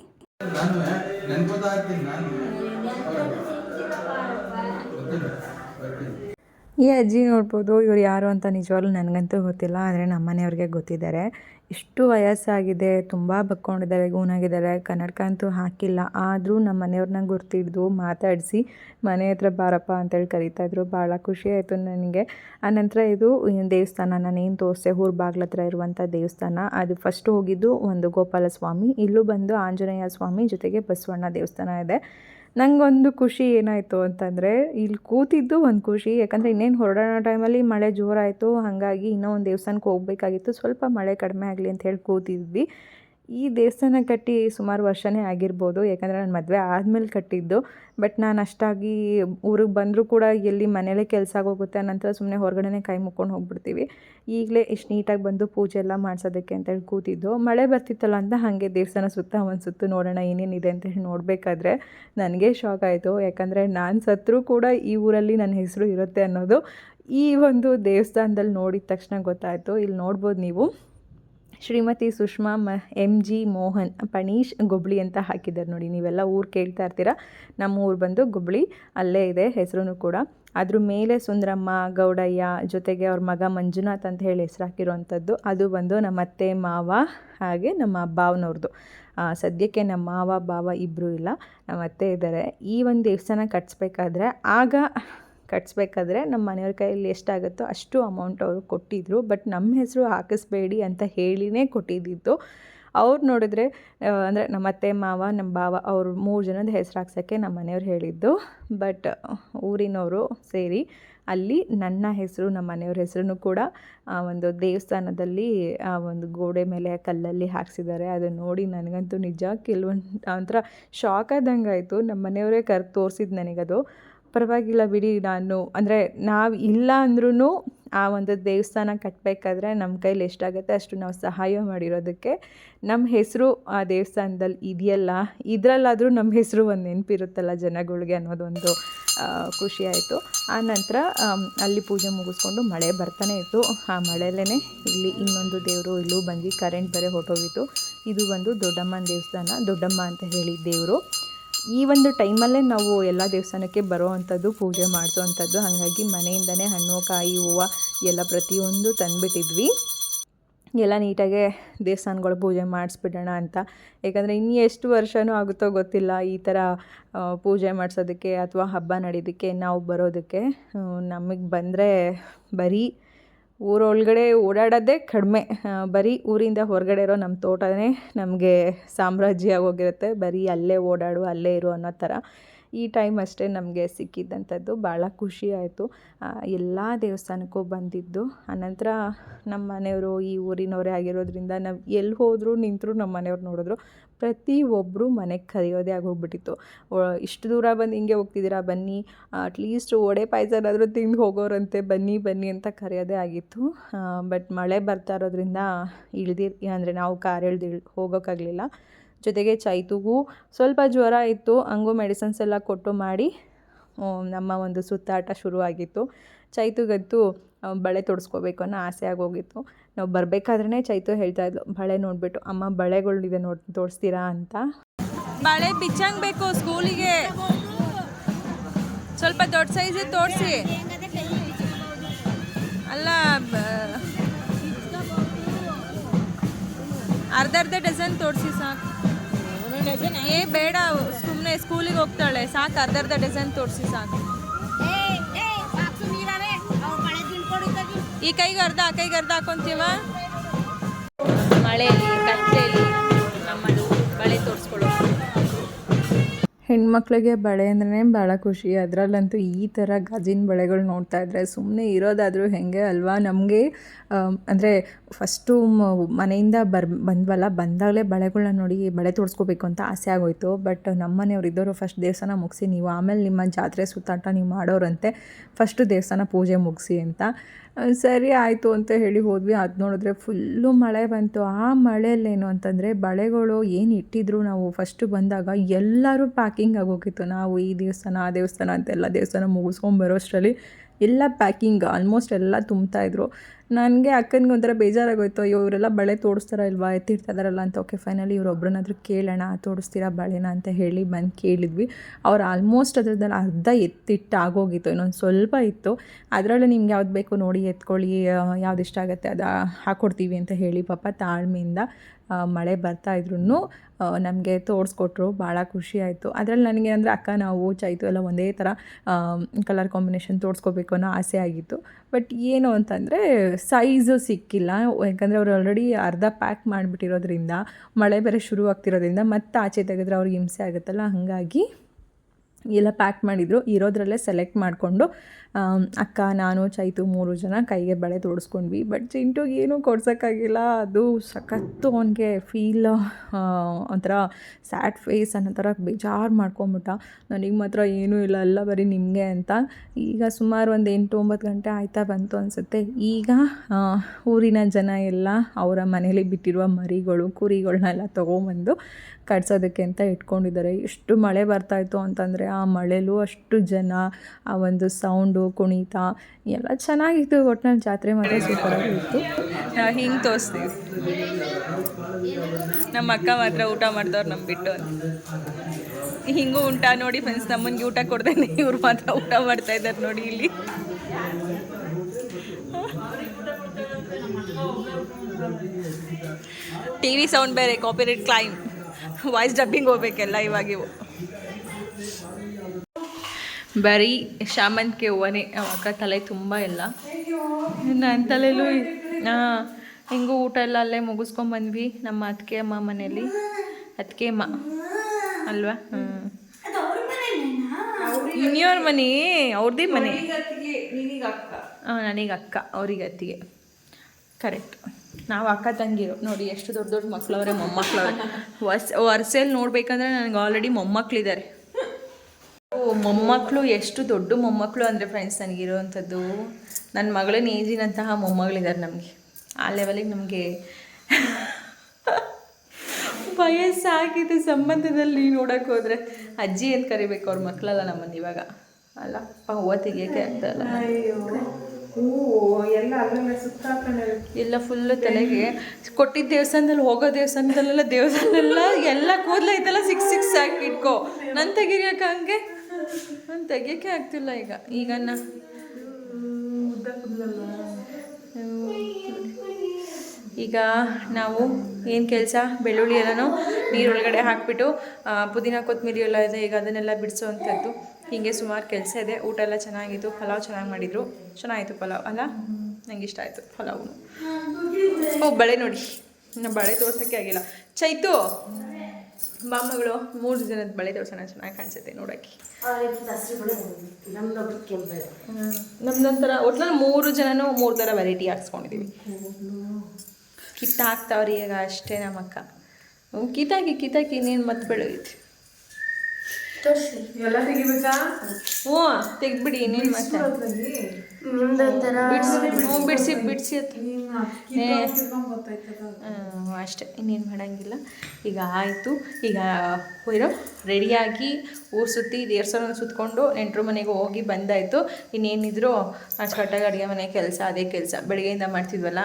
ಈ ಅಜ್ಜಿ ನೋಡ್ಬೋದು, ಇವ್ರು ಯಾರು ಅಂತ ನಿಜವಾಗ್ಲೂ ನನಗಂತೂ ಗೊತ್ತಿಲ್ಲ, ಆದರೆ ನಮ್ಮ ಮನೆಯವ್ರಿಗೆ ಗೊತ್ತಿದ್ದಾರೆ. ಇಷ್ಟು ವಯಸ್ಸಾಗಿದೆ, ತುಂಬ ಬಕ್ಕೊಂಡಿದ್ದಾರೆ, ಗೂನಾಗಿದ್ದಾರೆ, ಕನ್ನಡಕ ಅಂತೂ ಹಾಕಿಲ್ಲ. ಆದರೂ ನಮ್ಮ ಮನೆಯವ್ರನ್ನ ಗುರ್ತಿಡ್ದು ಮಾತಾಡಿಸಿ, ಮನೆ ಹತ್ರ ಬಾರಪ್ಪ ಅಂತೇಳಿ ಕರೀತಾಯಿದ್ರು ಭಾಳ ಖುಷಿ ಆಯಿತು ನನಗೆ. ಆನಂತರ ಇದು ದೇವಸ್ಥಾನ ನಾನೇನು ತೋರಿಸೆ, ಊರ ಬಾಗ್ಲ ಹತ್ರ ಇರುವಂಥ ದೇವಸ್ಥಾನ. ಅದು ಫಸ್ಟ್ ಹೋಗಿದ್ದು ಒಂದು ಗೋಪಾಲ ಸ್ವಾಮಿ ಇಲ್ಲೂ ಬಂದು ಆಂಜನೇಯ ಸ್ವಾಮಿ ಜೊತೆಗೆ ಬಸವಣ್ಣ ದೇವಸ್ಥಾನ ಇದೆ. ನನಗೊಂದು ಖುಷಿ ಏನಾಯಿತು ಅಂತಂದರೆ, ಇಲ್ಲಿ ಕೂತಿದ್ದು ಒಂದು ಖುಷಿ. ಯಾಕಂದರೆ ಇನ್ನೇನು ಹೊರಡೋಣ ಟೈಮಲ್ಲಿ ಮಳೆ ಜೋರಾಯಿತು, ಹಾಗಾಗಿ ಇನ್ನೂ ಒಂದು ದೇವಸ್ಥಾನಕ್ಕೆ ಹೋಗಬೇಕಾಗಿತ್ತು. ಸ್ವಲ್ಪ ಮಳೆ ಕಡಿಮೆ ಆಗಲಿ ಅಂತ ಹೇಳಿ ಕೂತಿದ್ವಿ. ಈ ದೇವಸ್ಥಾನ ಕಟ್ಟಿ ಸುಮಾರು ವರ್ಷನೇ ಆಗಿರ್ಬೋದು, ಯಾಕಂದರೆ ನಾನು ಮದುವೆ ಆದಮೇಲೆ ಕಟ್ಟಿದ್ದು. ಬಟ್ ನಾನು ಅಷ್ಟಾಗಿ ಊರಿಗೆ ಬಂದರೂ ಕೂಡ ಎಲ್ಲಿ ಮನೇಲೇ ಕೆಲಸ ಆಗೋಗುತ್ತೆ ನಂತರ ಸುಮ್ಮನೆ ಹೊರಗಡೆನೇ ಕೈ ಮುಕ್ಕೊಂಡು ಹೋಗ್ಬಿಡ್ತೀವಿ. ಈಗಲೇ ಇಷ್ಟು ನೀಟಾಗಿ ಬಂದು ಪೂಜೆ ಎಲ್ಲ ಮಾಡಿಸೋದಕ್ಕೆ ಅಂತೇಳಿ ಕೂತಿದ್ದು. ಮಳೆ ಬರ್ತಿತ್ತಲ್ಲ ಅಂತ ಹಾಗೆ ದೇವಸ್ಥಾನ ಸುತ್ತ ಒಂದು ಸುತ್ತು ನೋಡೋಣ ಏನೇನಿದೆ ಅಂತ ಹೇಳಿ ನೋಡಬೇಕಾದ್ರೆ ನನಗೆ ಶಾಕ್ ಆಯಿತು. ಯಾಕಂದರೆ ನಾನು ಸತ್ರೂ ಕೂಡ ಈ ಊರಲ್ಲಿ ನನ್ನ ಹೆಸರು ಇರುತ್ತೆ ಅನ್ನೋದು ಈ ಒಂದು ದೇವಸ್ಥಾನದಲ್ಲಿ ನೋಡಿದ ತಕ್ಷಣ ಗೊತ್ತಾಯಿತು. ಇಲ್ಲಿ ನೋಡ್ಬೋದು ನೀವು. ಶ್ರೀಮತಿ ಸುಷ್ಮಾ ಮ ಎಂ ಜಿ ಮೋಹನ್, ಪಣೀಶ್ ಗುಬ್ಳಿ ಅಂತ ಹಾಕಿದ್ದಾರೆ ನೋಡಿ. ನೀವೆಲ್ಲ ಊರು ಕೇಳ್ತಾ ಇರ್ತೀರ? ನಮ್ಮ ಊರು ಬಂದು ಗುಬ್ಳಿ ಅಲ್ಲೇ ಇದೆ ಹೆಸರು ಕೂಡ. ಅದ್ರ ಮೇಲೆ ಸುಂದರಮ್ಮ, ಗೌಡಯ್ಯ ಜೊತೆಗೆ ಅವ್ರ ಮಗ ಮಂಜುನಾಥ್ ಅಂತ ಹೇಳಿ ಹೆಸರು ಹಾಕಿರುವಂಥದ್ದು. ಅದು ಬಂದು ನಮ್ಮ ಅತ್ತೆ, ಮಾವ ಹಾಗೆ ನಮ್ಮ ಭಾವನವ್ರದ್ದು ಸದ್ಯಕ್ಕೆ ನಮ್ಮ ಮಾವ, ಬಾವ ಇಬ್ಬರೂ ಇಲ್ಲ, ನಮ್ಮ ಅತ್ತೆ ಇದ್ದಾರೆ. ಈ ಒಂದು ದೇವಸ್ಥಾನ ಕಟ್ಸ್ಬೇಕಾದ್ರೆ ಆಗ ಕಟ್ಸ್ಬೇಕಾದ್ರೆ ನಮ್ಮ ಮನೆಯವ್ರ ಕೈಯಲ್ಲಿ ಎಷ್ಟಾಗುತ್ತೋ ಅಷ್ಟು ಅಮೌಂಟ್ ಅವರು ಕೊಟ್ಟಿದ್ದರು ಬಟ್ ನಮ್ಮ ಹೆಸರು ಹಾಕಿಸ್ಬೇಡಿ ಅಂತ ಹೇಳಿನೇ ಕೊಟ್ಟಿದ್ದಿತ್ತು ಅವ್ರು ನೋಡಿದ್ರೆ ಅಂದರೆ ನಮ್ಮ ಅತ್ತೆ, ಮಾವ, ನಮ್ಮ ಬಾವ ಅವ್ರು ಮೂರು ಜನದ ಹೆಸರು ಹಾಕ್ಸೋಕ್ಕೆ ನಮ್ಮ ಮನೆಯವ್ರು ಹೇಳಿದ್ದು. ಬಟ್ ಊರಿನವರು ಸೇರಿ ಅಲ್ಲಿ ನನ್ನ ಹೆಸರು, ನಮ್ಮ ಮನೆಯವ್ರ ಹೆಸರನ್ನು ಕೂಡ, ಆ, ಒಂದು ದೇವಸ್ಥಾನದಲ್ಲಿ, ಆ, ಒಂದು ಗೋಡೆ ಮೇಲೆ ಕಲ್ಲಲ್ಲಿ ಹಾಕ್ಸಿದ್ದಾರೆ. ಅದನ್ನು ನೋಡಿ ನನಗಂತೂ ನಿಜ, ಕೆಲವೊಂದು ಒಂಥರ ಶಾಕ್ ಆದಂಗೆ ಆಯಿತು ನಮ್ಮ ಮನೆಯವರೇ ಕರ್ ತೋರಿಸಿದ್ದು ನನಗದು. ಪರವಾಗಿಲ್ಲ ಬಿಡಿ ನಾನು. ಅಂದರೆ ನಾವು ಇಲ್ಲ ಅಂದ್ರೂ ಆ ಒಂದು ದೇವಸ್ಥಾನ ಕಟ್ಟಬೇಕಾದ್ರೆ ನಮ್ಮ ಕೈಲಿ ಎಷ್ಟಾಗುತ್ತೆ ಅಷ್ಟು ನಾವು ಸಹಾಯ ಮಾಡಿರೋದಕ್ಕೆ ನಮ್ಮ ಹೆಸರು ಆ ದೇವಸ್ಥಾನದಲ್ಲಿ ಇದೆಯಲ್ಲ ಇದರಲ್ಲಾದರೂ ನಮ್ಮ ಹೆಸರು ಒಂದು ನೆನಪಿರುತ್ತಲ್ಲ ಜನಗಳಿಗೆ ಅನ್ನೋದೊಂದು ಆ, ಖುಷಿ ಆಯಿತು. ಆ ನಂತರ ಅಲ್ಲಿ ಪೂಜೆ ಮುಗಿಸ್ಕೊಂಡು ಮಳೆ ಬರ್ತಾನೆ ಇತ್ತು. ಆ ಮಳೆಯಲ್ಲೇ ಇಲ್ಲಿ ಇನ್ನೊಂದು ದೇವರು ಇಲ್ಲೂ ಬಂದು ಕರೆಂಟ್ ಬೇರೆ ಹೊಟ್ಟೋಗಿತ್ತು ಇದು ಬಂದು ದೊಡ್ಡಮ್ಮನ ದೇವಸ್ಥಾನ ದೊಡ್ಡಮ್ಮ ಅಂತ ಹೇಳಿ ದೇವರು. ಈ ಒಂದು ಟೈಮಲ್ಲೇ ನಾವು ಎಲ್ಲ ದೇವಸ್ಥಾನಕ್ಕೆ ಬರೋ ಅಂಥದ್ದು, ಪೂಜೆ ಮಾಡಿಸೋ ಅಂಥದ್ದು, ಹಾಗಾಗಿ ಮನೆಯಿಂದನೇ ಹಣ್ಣು, ಕಾಯಿ, ಹೂವು ಎಲ್ಲ ಪ್ರತಿಯೊಂದು ತಂದುಬಿಟ್ಟಿದ್ವಿ. ಎಲ್ಲ ನೀಟಾಗೆ ದೇವಸ್ಥಾನಗಳು ಪೂಜೆ ಮಾಡಿಸ್ಬಿಡೋಣ ಅಂತ. ಯಾಕಂದರೆ ಇನ್ನು ಎಷ್ಟು ವರ್ಷವೂ ಆಗುತ್ತೋ ಗೊತ್ತಿಲ್ಲ ಈ ಥರ ಪೂಜೆ ಮಾಡಿಸೋದಕ್ಕೆ ಅಥವಾ ಹಬ್ಬ ನಡೆಯೋದಕ್ಕೆ ನಾವು ಬರೋದಕ್ಕೆ. ನಮಗೆ ಬಂದರೆ ಬರೀ ಊರೊಳಗಡೆ ಓಡಾಡೋದೇ ಕಡಿಮೆ. ಬರೀ ಊರಿಂದ ಹೊರಗಡೆ ಇರೋ ನಮ್ಮ ತೋಟನೇ ನಮಗೆ ಸಾಮ್ರಾಜ್ಯ ಆಗೋಗಿರುತ್ತೆ. ಬರೀ ಅಲ್ಲೇ ಓಡಾಡು, ಅಲ್ಲೇ ಇರು ಅನ್ನೋ ಥರ. ಈ ಟೈಮ್ ಅಷ್ಟೇ ನಮಗೆ ಸಿಕ್ಕಿದ್ದಂಥದ್ದು ಭಾಳ ಖುಷಿ ಆಯಿತು. ಎಲ್ಲ ದೇವಸ್ಥಾನಕ್ಕೂ ಬಂದಿದ್ದು. ಆನಂತರ ನಮ್ಮ ಮನೆಯವರು ಈ ಊರಿನವರೇ ಆಗಿರೋದ್ರಿಂದ ನಾವು ಎಲ್ಲಿ ಹೋದರೂ ನಿಂತರೂ ನಮ್ಮ ಮನೆಯವ್ರು ನೋಡಿದ್ರು. ಪ್ರತಿಯೊಬ್ಬರು ಮನೆಗೆ ಕರೆಯೋದೇ ಆಗೋಗ್ಬಿಟ್ಟಿತ್ತು. ಇಷ್ಟು ದೂರ ಬಂದು ಹಿಂಗೆ ಹೋಗ್ತಿದ್ದೀರಾ? ಬನ್ನಿ. ಅಟ್ಲೀಸ್ಟ್ ಒಡೆ ಪಾಯಸನಾದರೂ ತಿಂದು ಹೋಗೋರಂತೆ. ಬನ್ನಿ ಬನ್ನಿ ಅಂತ ಕರೆಯೋದೇ ಆಗಿತ್ತು. ಬಟ್ ಮಳೆ ಬರ್ತಾ ಇರೋದ್ರಿಂದ ಇಳ್ದಿರ್, ಅಂದರೆ ನಾವು ಕಾರ್ ಇಳ್ದು ಇಳ್ ಹೋಗೋಕ್ಕಾಗಲಿಲ್ಲ ಜೊತೆಗೆ ಚೈತುಗೂ ಸ್ವಲ್ಪ ಜ್ವರ ಇತ್ತು, ಹಂಗೂ ಮೆಡಿಸನ್ಸ್ ಎಲ್ಲ ಕೊಟ್ಟು ಮಾಡಿ ನಮ್ಮ ಒಂದು ಸುತ್ತಾಟ ಶುರುವಾಗಿತ್ತು. ಚೈತುಗಂತೂ ಬಳೆ ತೊಡಸ್ಕೋಬೇಕು ಅನ್ನೋ ಆಸೆ ಆಗೋಗಿತ್ತು. ನಾವು ಬರಬೇಕಾದ್ರೆ ಚೈತು ಹೇಳ್ತಾ ಇದ್ಲು, ಬಳೆ ನೋಡಿಬಿಟ್ಟು, ಅಮ್ಮ, ಬಳೆಗಳಿದೆ ನೋಡಿ ತೋರಿಸ್ತೀರಾ ಅಂತ. ಬಳೆ ಬಿಚ್ಚಂಗೆ ಬೇಕು ಸ್ಕೂಲಿಗೆ. ಸ್ವಲ್ಪ ದೊಡ್ಡ ಸೈಜ್ ತೋರಿಸಿ ಅಲ್ಲ ಅರ್ಧ ಅರ್ಧ ಡಜನ್ ತೋರಿಸಿ ಸಾಕು. ಏ ಬೇಡ ಸುಮ್ಮನೆ ಸ್ಕೂಲಿಗೆ ಹೋಗ್ತಾಳೆ. ಸಾಕು ಅರ್ಧರ್ಧ ಡಿಸೈನ್ ತೋರಿಸಿ ಸಾಕು. ಈ ಕೈಗೆ ಅರ್ಧ ಆ ಕೈಗೆ ಅರ್ಧ ಹಾಕೊಂತೀವ? ಮಳೆಯಲ್ಲಿ ಕತ್ತಲೆಯಲ್ಲಿ ನಮ್ಮದು ಬಳೆ ತೋರಿಸ್ಕೊಳ್ಳೋದು. ಹೆಣ್ಮಕ್ಳಿಗೆ ಬಳೆ ಅಂದ್ರೆ ಭಾಳ ಖುಷಿ. ಅದರಲ್ಲಂತೂ ಈ ಥರ ಗಾಜಿನ ಬಳೆಗಳು ನೋಡ್ತಾ ಇದ್ರೆ ಸುಮ್ಮನೆ ಇರೋದಾದರೂ ಹೆಂಗೆ ಅಲ್ವಾ? ನಮಗೆ ಅಂದರೆ ಫಸ್ಟು ಮನೆಯಿಂದ ಬರ್, ಬಂದ್ವಲ್ಲ, ಬಂದಾಗಲೇ ಬಳೆಗಳನ್ನ ನೋಡಿ ಬಳೆ ತೋರಿಸ್ಕೋಬೇಕು ಅಂತ ಆಸೆ ಆಗೋಯ್ತು. ಬಟ್ ನಮ್ಮ ಮನೆಯವ್ರು ಇದ್ದವರು ಫಸ್ಟ್ ದೇವಸ್ಥಾನ ಮುಗಿಸಿ, ನೀವು ಆಮೇಲೆ ನಿಮ್ಮ ಜಾತ್ರೆ ಸುತ್ತಾಟ ನೀವು ಮಾಡೋರಂತೆ, ಫಸ್ಟು ದೇವಸ್ಥಾನ ಪೂಜೆ ಮುಗಿಸಿ ಅಂತ. ಸರಿ ಆಯಿತು ಅಂತ ಹೇಳಿ ಹೋದ್ವಿ. ಅದು ನೋಡಿದ್ರೆ ಫುಲ್ಲು ಮಳೆ ಬಂತು. ಆ ಮಳೆಯಲ್ಲೇನು ಅಂತಂದರೆ ಬಳೆಗಳು ಏನು ಇಟ್ಟಿದ್ರು ನಾವು ಫಸ್ಟು ಬಂದಾಗ ಎಲ್ಲರೂ ಪ್ಯಾಕಿಂಗ್ ಆಗೋಗಿತ್ತು. ನಾವು ಈ ದೇವಸ್ಥಾನ, ಆ ದೇವಸ್ಥಾನ ಅಂತೆಲ್ಲ ದೇವಸ್ಥಾನ ಮುಗಿಸ್ಕೊಂಬರೋಷ್ಟರಲ್ಲಿ ಎಲ್ಲ ಪ್ಯಾಕಿಂಗ್, ಆಲ್ಮೋಸ್ಟ್ ಎಲ್ಲ ತುಂಬ್ತಾಯಿದ್ರು ನನಗೆ ಅಕ್ಕನಿಗೆ ಒಂಥರ ಬೇಜಾರಾಗೋಯ್ತು, ಅಯ್ಯೋ, ಇವರೆಲ್ಲ ಬಳೆ ತೋಡಿಸ್ತಾರ ಇಲ್ವಾ? ಎತ್ತಿಡ್ತಾಯಿದಾರಲ್ಲ ಅಂತ. ಓಕೆ, ಫೈನಲಿ ಇವ್ರು ಒಬ್ರನ್ನಾದ್ರೂ ಕೇಳೋಣ, ತೋಡಿಸ್ತೀರಾ ಬಳೆನ? ಅಂತ ಹೇಳಿ ಬಂದು ಕೇಳಿದ್ವಿ. ಅವ್ರು ಆಲ್ಮೋಸ್ಟ್ ಅದರದ್ದಲ್ಲಿ ಅರ್ಧ ಎತ್ತಿಟ್ಟು ಆಗೋಗಿತ್ತು ಇನ್ನೊಂದು ಸ್ವಲ್ಪ ಇತ್ತು. ಅದರಲ್ಲಿ ನಿಮ್ಗೆ ಯಾವ್ದು ಬೇಕು ನೋಡಿ, ಎತ್ಕೊಳ್ಳಿ ಯಾವ್ದು ಇಷ್ಟ ಆಗುತ್ತೆ ಅದು ಹಾಕ್ಕೊಡ್ತೀವಿ ಅಂತ ಹೇಳಿ ಪಾಪ ತಾಳ್ಮೆಯಿಂದ ಮಳೆ ಬರ್ತಾ ಇದ್ರೂ ನಮಗೆ ತೋರಿಸ್ಕೊಟ್ರು ಭಾಳ ಖುಷಿ ಆಯಿತು. ಅದರಲ್ಲಿ ನನಗೆ ಅಂದರೆ ಅಕ್ಕ, ನಾವು, ಚೈತು ಎಲ್ಲ ಒಂದೇ ಥರ ಕಲರ್ ಕಾಂಬಿನೇಷನ್ ತೋರಿಸ್ಕೋಬೇಕು ಅನ್ನೋ ಆಸೆ ಆಗಿತ್ತು. ಬಟ್ ಏನು ಅಂತಂದರೆ ಸೈಜು ಸಿಕ್ಕಿಲ್ಲ. ಯಾಕಂದರೆ ಅವ್ರು ಆಲ್ರೆಡಿ ಅರ್ಧ ಪ್ಯಾಕ್ ಮಾಡಿಬಿಟ್ಟಿರೋದ್ರಿಂದ, ಮಳೆ ಬೇರೆ ಶುರು ಆಗ್ತಿರೋದ್ರಿಂದ ಮತ್ತೆ ಆಚೆ ತೆಗೆದ್ರೆ ಅವ್ರಿಗೆ ಹಿಂಸೆ ಆಗುತ್ತಲ್ಲ? ಹಾಗಾಗಿ ಎಲ್ಲ ಪ್ಯಾಕ್ ಮಾಡಿದರು. ಇರೋದ್ರಲ್ಲೇ ಸೆಲೆಕ್ಟ್ ಮಾಡಿಕೊಂಡು ಅಕ್ಕ, ನಾನು, ಚೈತು ಮೂರು ಜನ ಕೈಗೆ ಬಳೆ ತೋಡಿಸ್ಕೊಂಡ್ವಿ. ಬಟ್ ಚಿಂಟುಗೆ ಏನೂ ಕೊಡ್ಸೋಕ್ಕಾಗಿಲ್ಲ. ಅದು ಸಖತ್ತು ಅವನಿಗೆ ಫೀಲ್ ಒಂಥರ ಸ್ಯಾಡ್ ಫೇಸ್ ಅನ್ನೋ ಥರ ಬೇಜಾರು ಮಾಡ್ಕೊಂಬಿಟ್ಟ. ನನಗೆ ಮಾತ್ರ ಏನೂ ಇಲ್ಲ ಎಲ್ಲ ಬರೀ ನಿಮಗೆ ಅಂತ. ಈಗ ಸುಮಾರು ಒಂದು ಎಂಟು ಒಂಬತ್ತು ಗಂಟೆ ಆಯ್ತಾ ಬಂತು ಅನಿಸುತ್ತೆ. ಈಗ ಊರಿನ ಜನ ಎಲ್ಲ ಅವರ ಮನೇಲಿ ಬಿಟ್ಟಿರುವ ಮರಿಗಳು ಕುರಿಗಳನ್ನೆಲ್ಲ ತೊಗೊಂಬಂದು ಕಟ್ಸೋದಕ್ಕೆ ಅಂತ ಇಟ್ಕೊಂಡಿದ್ದಾರೆ. ಎಷ್ಟು ಮಳೆ ಬರ್ತಾಯಿತ್ತು ಅಂತಂದರೆ ಆ ಮಳೆಲೂ ಅಷ್ಟು ಜನ, ಆ ಒಂದು ಸೌಂಡು ಕುಣಿತ ಎಲ್ಲ ಚೆನ್ನಾಗಿತ್ತು. ಒಟ್ನಲ್ಲಿ ಜಾತ್ರೆ ಮಾತ್ರ ಸೂಪರಾಗಿತ್ತು ಹಿಂಗೆ ತೋರಿಸ್ತೀವಿ. ನಮ್ಮ ಅಕ್ಕ ಮಾತ್ರ ಊಟ ಮಾಡ್ದವ್ರು ನಮ್ಮ ಬಿಟ್ಟು ಹಿಂಗು ಉಂಟ ನೋಡಿ ಫ್ರೆಂಡ್ಸ್ ನಮ್ಮನಿಗೆ ಊಟ ಕೊಡ್ದೇನೆ ಇವ್ರು ಮಾತ್ರ ಊಟ ಮಾಡ್ತಾ ಇದ್ದಾರೆ ನೋಡಿ ಇಲ್ಲಿ. ಟಿ ವಿ ಸೌಂಡ್ ಬೇರೆ ಕಾಪಿರೇಟ್ ಕ್ಲೈಮ್ ವಾಯ್ಸ್ ಡಬ್ಬಿಂಗ್ ಹೋಗ್ಬೇಕೆಲ್ಲ ಇವಾಗ ಇವು ಬರೀ ಶಾಮಂತಿಗೆ ಹೂವನೇ. ಅಕ್ಕ ತಲೆ ತುಂಬ ಇಲ್ಲ ನನ್ನ ತಲೆಯಲ್ಲೂ ಹಾಂ ಹೆಂಗೂ ಊಟ ಎಲ್ಲ ಅಲ್ಲೇ ಮುಗಿಸ್ಕೊಂಬಂದ್ವಿ ನಮ್ಮ ಅತ್ತಿಗೆ ಅಮ್ಮ ಮನೇಲಿ. ಅತ್ತಿಗೆ ಅಮ್ಮ. ಅಲ್ವಾ? ಹ್ಞೂ ಇನ್ಯೋರ್ ಮನೆ ಅವ್ರದ್ದೇ ಮನೆ. ಹಾಂ ನನಗೆ ಅಕ್ಕ. ಅವ್ರಿಗೆ ಅತ್ತಿಗೆ ಕರೆಕ್ಟ್ ನಾವು ಅಕ್ಕ ತಂಗಿರು. ನೋಡಿ ಎಷ್ಟು ದೊಡ್ಡ ದೊಡ್ಡ ಮಕ್ಕಳವ್ರೆ ಮೊಮ್ಮಕ್ಕಳವ್ರೆ ವರ್ಷ ವರ್ಷಲ್ಲಿ ನೋಡ್ಬೇಕಂದ್ರೆ ನನಗೆ ಆಲ್ರೆಡಿ ಮೊಮ್ಮಕ್ಕಳಿದ್ದಾರೆ ಓ ಮೊಮ್ಮಕ್ಕಳು ಎಷ್ಟು ದೊಡ್ಡ ಮೊಮ್ಮಕ್ಕಳು ಅಂದರೆ ಫ್ರೆಂಡ್ಸ್ ನನಗಿರುವಂಥದ್ದು. ನನ್ನ ಮಗಳನ್ನ ಏಜಿನಂತಹ ಮೊಮ್ಮಗಳಿದ್ದಾರೆ ನಮಗೆ. ಆ ಲೆವೆಲಿಗೆ ನಮಗೆ ವಯಸ್ಸಾಗಿದೆ ಸಂಬಂಧದಲ್ಲಿ ನೋಡೋಕೆ ಹೋದರೆ ಅಜ್ಜಿ ಅಂತ ಕರಿಬೇಕು? ಅವ್ರ ಮಕ್ಕಳಲ್ಲ ನಮ್ಮನ್ನು ಇವಾಗ. ಅಲ್ಲ ಅಪ್ಪ ತೆಗಿಯೋಕೆ ಅಂತಲ್ಲ ಆಗ್ತಾಯಿಲ್ಲ ಎಲ್ಲ ಸುತ್ತ ಎಲ್ಲ ಫುಲ್ಲು ತಲೆಗೆ. ಕೊಟ್ಟಿದ್ದ ದೇವಸ್ಥಾನದಲ್ಲಿ ಹೋಗೋ ದೇವಸ್ಥಾನದಲ್ಲೆಲ್ಲ ದೇವಸ್ಥಾನದಲ್ಲ ಎಲ್ಲ ಕೂದಲೈತಲ್ಲ ಸಿಕ್ಸ್ ಸಿಕ್ಸ್ ಹಾಕಿ ಇಟ್ಕೋ. ನನ್ನ ತೆಗಿಯಕ್ಕೆ ಹಂಗೆ? ನಾನು ತೆಗಿಯೋಕ್ಕೆ ಆಗ್ತಿಲ್ಲ ಈಗ. ಈಗ ಈಗ ನಾವು ಏನು ಕೆಲಸ? ಬೆಳ್ಳುಳ್ಳಿ ಎಲ್ಲನೂ ನೀರೊಳಗಡೆ ಹಾಕಿಬಿಟ್ಟು ಪುದೀನ ಕೊತ್ತಂಬರಿ ಎಲ್ಲ ಇದೆ, ಈಗ ಅದನ್ನೆಲ್ಲ ಬಿಡಿಸೋವಂಥದ್ದು ಹೀಗೆ ಸುಮಾರು ಕೆಲಸ ಇದೆ. ಊಟ ಎಲ್ಲ ಚೆನ್ನಾಗಿತ್ತು. ಪಲಾವ್ ಚೆನ್ನಾಗಿ ಮಾಡಿದರು. ಚೆನ್ನಾಗಿತ್ತು ಪಲಾವ್. ಅಲ್ಲ? ನಂಗೆ ಇಷ್ಟ ಆಯಿತು ಪಲಾವು. ಓ, ಬಳೆ ನೋಡಿ. ನಾ ಬಳೆ ತೋರ್ಸೋಕ್ಕೆ ಆಗಿಲ್ಲ. ಚೈತು! ಮಾಮಗಳು ಮೂರು ಜನದ ಬಳೆ ತೋರ್ಸೋಣ ಚೆನ್ನಾಗಿ ಕಾಣಿಸುತ್ತೆ ನೋಡೋಕ್ಕೆ. ನಮ್ದೊಂಥರ ಒಟ್ನಲ್ಲಿ ಮೂರು ಜನನೂ ಮೂರು ಥರ ವೆರೈಟಿ ಹಾಕ್ಸ್ಕೊಂಡಿದ್ದೀವಿ ಕಿತ್ತ ಹಾಕ್ತಾವ್ರಿ ಈಗ ಅಷ್ಟೇ ನಮ್ಮ ಅಕ್ಕ ಕಿತಾಕಿ ಕಿತ್ತಾಕಿ ಇನ್ನೇನು ಮತ್ತೆ ಬೆಳಗೈತಿ ಎಲ್ಲ ತೆಗಿಬೇಕಾ? ಹ್ಞೂ ತೆಗ್ದ್ಬಿಡಿ ಇನ್ನೇನು ಮತ್ತೆ. ಬಿಡಿಸಿ ಹ್ಞೂ ಬಿಡಿಸಿ ಅಷ್ಟೇ ಇನ್ನೇನು ಮಾಡೋಂಗಿಲ್ಲ. ಈಗ ಆಯಿತು. ಈಗ ಹೋಯ್ರೋ ರೆಡಿಯಾಗಿ ಊರು ಸುತ್ತಿ ದೇವಸ್ಥಾನ ಸುತ್ಕೊಂಡು ನೆಂಟರು ಮನೆಗೆ ಹೋಗಿ ಬಂದಾಯಿತು. ಇನ್ನೇನಿದ್ರು ಅಚ್ಚುಕಟ್ಟಾಗಿ ಅಡುಗೆ ಮನೆ ಕೆಲಸ ಅದೇ ಕೆಲಸ. ಬೆಳಗ್ಗೆಯಿಂದ ಮಾಡ್ತಿದ್ವಲ್ಲ?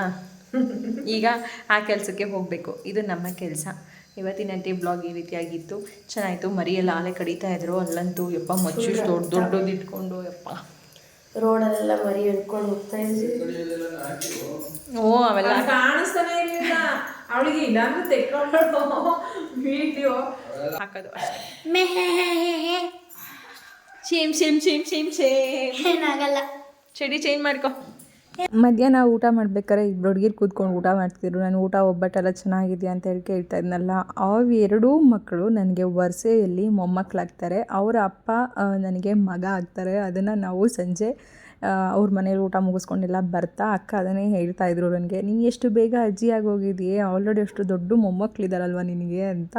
ಈಗ ಆ ಕೆಲಸಕ್ಕೆ ಹೋಗಬೇಕು. ಇದು ನಮ್ಮ ಕೆಲಸ. ಇವತ್ತಿನ ಟಿ ಬ್ಲಾಗ್ ಈ ರೀತಿಯಾಗಿತ್ತು. ಚೆನ್ನಾಯಿತು. ಮರಿಯೆಲ್ಲ ಎಲ್ಲ ಆಲೆ ಕಡಿತಾ ಇದ್ರು. ಅಲ್ಲಂತೂ ಯಪ್ಪ ಮಚ್ಚು ದೊಡ್ಡ ದೊಡ್ಡದು ಇಟ್ಕೊಂಡು ಯಪ್ಪ. ರೋಡಲ್ಲೆಲ್ಲ ಮರಿ ಹಿಡ್ಕೊಂಡು ಹೋಗ್ತಾ ಇದ್ವಿ. ಓ ಅವೆಲ್ಲ ಕಾಣಿಸ್ತಾನೆ ಇರಲಿಲ್ಲ. ಅವಳಿಗೆ ಇಲ್ಲಾಂದ್ರೆ ತೆಕ್ಕೊಂಡು ವಿಡಿಯೋ ಹಾಕೋದು ಅಷ್ಟೇ. Same same same same same ಏನಾಗಲ್ಲ. ಚಡಿ ಚೇಂಜ್ ಮಾಡ್ಕೊ. ಮಧ್ಯಾಹ್ನ ಊಟ ಮಾಡ್ಬೇಕಾದ್ರೆ ಇಬ್ಬರು ಹುಡುಗಿರು ಕೂತ್ಕೊಂಡು ಊಟ ಮಾಡ್ತಿದ್ರು. ನಾನು ಊಟ, ಒಬ್ಬಟ್ಟೆಲ್ಲ ಚೆನ್ನಾಗಿದೆಯಾ? ಅಂತ ಹೇಳಿ ಕೇಳ್ತಾ ಇದ್ನಲ್ಲ ಅವು ಎರಡೂ ಮಕ್ಕಳು ನನಗೆ ವರ್ಸೆಯಲ್ಲಿ ಮೊಮ್ಮಕ್ಕಳಾಗ್ತಾರೆ ಅವರ ಅಪ್ಪ ನನಗೆ ಮಗ ಆಗ್ತಾರೆ. ಅದನ್ನು ನಾವು ಸಂಜೆ ಅವ್ರ ಮನೇಲಿ ಊಟ ಮುಗಿಸ್ಕೊಂಡೆಲ್ಲ, ಬರ್ತಾ ಅಕ್ಕ ಅದನ್ನೇ ಹೇಳ್ತಾ ಇದ್ರು ನನಗೆ ನೀನು ಎಷ್ಟು ಬೇಗ ಅಜ್ಜಿಯಾಗಿ ಹೋಗಿದ್ದೀಯ ಆಲ್ರೆಡಿ ಅಷ್ಟು ದೊಡ್ಡ ಮೊಮ್ಮಕ್ಕಳಿದಾರಲ್ವ ನಿನಗೆ ಅಂತ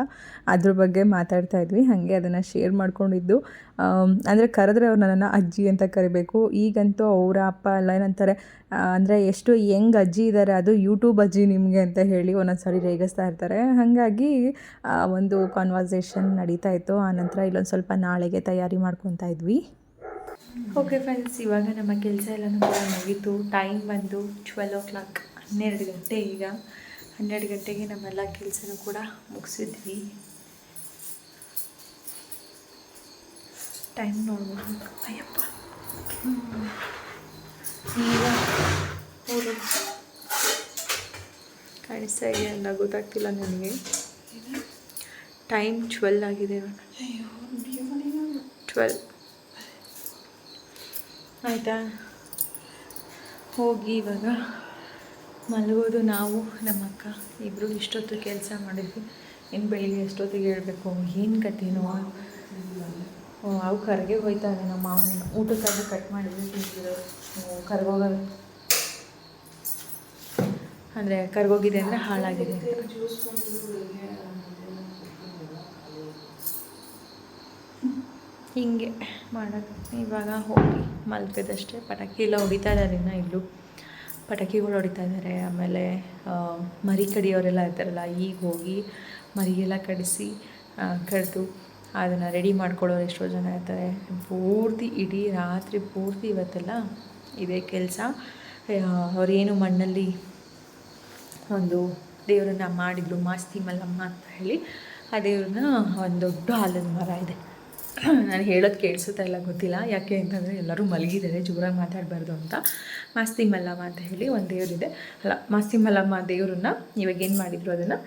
ಅದ್ರ ಬಗ್ಗೆ ಮಾತಾಡ್ತಾ ಇದ್ವಿ. ಹಾಗೆ ಅದನ್ನು ಶೇರ್ ಮಾಡ್ಕೊಂಡಿದ್ದು. ಅಂದರೆ ಕರೆದ್ರೆ ಅವ್ರು ನನ್ನನ್ನು ಅಜ್ಜಿ ಅಂತ ಕರಿಬೇಕು. ಈಗಂತೂ ಅವರ ಅಪ್ಪ ಎಲ್ಲ ಏನಂತಾರೆ ಅಂದರೆ ಎಷ್ಟು ಹೆಂಗ್ ಅಜ್ಜಿ ಇದ್ದಾರೆ ಅದು ಯೂಟ್ಯೂಬ್ ಅಜ್ಜಿ ನಿಮಗೆ ಅಂತ ಹೇಳಿ ಒಂದೊಂದು ಸಾರಿ ರೇಗಿಸ್ತಾ ಇರ್ತಾರೆ. ಹಾಗಾಗಿ ಒಂದು ಕಾನ್ವರ್ಸೇಷನ್ ನಡೀತಾ ಇತ್ತು. ಆನಂತರ ಇಲ್ಲೊಂದು ಸ್ವಲ್ಪ ನಾಳೆಗೆ ತಯಾರಿ ಮಾಡ್ಕೊತಾ ಇದ್ವಿ. ಓಕೆ ಫ್ರೆಂಡ್ಸ್ ಇವಾಗ ನಮ್ಮ ಕೆಲಸ ಎಲ್ಲನೂ ಕೂಡ ಮುಗೀತು ಟೈಮ್ ಬಂದು ಟ್ವೆಲ್ ಓ ಕ್ಲಾಕ್ ಹನ್ನೆರಡು ಗಂಟೆ ಈಗ. ಹನ್ನೆರಡು ಗಂಟೆಗೆ ನಮ್ಮೆಲ್ಲ ಕೆಲಸನೂ ಕೂಡ ಮುಗಿಸಿದ್ವಿ. ಟೈಮ್ ನೋಡ್ಬೋದು. ಅಯ್ಯಪ್ಪ. ಈಗ ಹೌದು ಕಾಣಿಸ್ತಾ ಇದೆ ಅಂತ ಗೊತ್ತಾಗ್ತಿಲ್ಲ ನನಗೆ. ಟೈಮ್ ಟ್ವೆಲ್ ಆಗಿದೆ. ಟ್ವೆಲ್ ಆಯಿತಾ? ಹೋಗಿ ಇವಾಗ ಮಲಗೋದು ನಾವು, ನಮ್ಮ ಅಕ್ಕ. ಇಬ್ಬರು ಇಷ್ಟೊತ್ತು ಕೆಲಸ ಮಾಡಿದ್ವಿ. ಇನ್ನು ಬೆಳಿಗ್ಗೆ ಎಷ್ಟೊತ್ತಿಗೆ ಹೇಳಬೇಕು ಏನು ಕಥೆನೋ ಅವು ಕರ್ಗೆ ಹೋಯ್ತಾವೆ ನಮ್ಮ ಮಾವನ. ಊಟಕ್ಕಾಗಿ ಕಟ್ ಮಾಡಿದ್ವಿ ಕರ್ಗೋಗಲ್ಲ ಕರ್ಗೋಗ ಅಂದರೆ ಕರ್ಗೋಗಿದೆ ಅಂದರೆ ಹಾಳಾಗಿದೆ ಹಿಂಗೆ ಮಾಡೋದು ಇವಾಗ ಹೋಗಿ ಮಲ್ಗದಷ್ಟೇ ಪಟಾಕಿ. ಎಲ್ಲ ಹೊಡಿತಾ ಇದ್ದಾರೆ ಇನ್ನು ಇಲ್ಲೂ. ಪಟಾಕಿಗಳು ಹೊಡಿತಾ ಇದ್ದಾರೆ ಆಮೇಲೆ ಮರಿ ಕಡಿಯೋರೆಲ್ಲ ಇರ್ತಾರಲ್ಲ, ಈಗ ಹೋಗಿ ಮರಿಗೆಲ್ಲ ಕಡಿಸಿ ಕಡಿದು ಅದನ್ನು ರೆಡಿ ಮಾಡ್ಕೊಳ್ಳೋರು ಎಷ್ಟೋ ಜನ ಇರ್ತಾರೆ. ಪೂರ್ತಿ ಇಡೀ ರಾತ್ರಿ ಪೂರ್ತಿ ಇವತ್ತೆಲ್ಲ ಇದೇ ಕೆಲಸ. ಅವರೇನು ಮಣ್ಣಲ್ಲಿ ಒಂದು ದೇವರನ್ನ ಮಾಡಿದ್ರು ಮಾಸ್ತಿ ಮಲ್ಲಮ್ಮ ಅಂತ ಹೇಳಿ, ಆ ದೇವ್ರನ್ನ ಒಂದು ದೊಡ್ಡ ಆಲದ ಮರ ಇದೆ. ನಾನು ಹೇಳೋದು ಕೇಳಿಸುತ್ತಾ ಇಲ್ಲ, ಗೊತ್ತಿಲ್ಲ. ಯಾಕೆ ಅಂತಂದರೆ ಎಲ್ಲರೂ ಮಲಗಿದ್ದಾರೆ, ಜೋರಾಗಿ ಮಾತಾಡಬಾರ್ದು ಅಂತ. ಮಾಸ್ತಿ ಮಲ್ಲಮ್ಮ ಅಂತ ಹೇಳಿ ಒಂದು ದೇವರಿದೆ ಅಲ್ಲ, ಮಾಸ್ತಿ ಮಲ್ಲಮ್ಮ ದೇವರನ್ನ ಇವಾಗ ಏನು ಮಾಡಿದ್ರು ಅದನ್ನು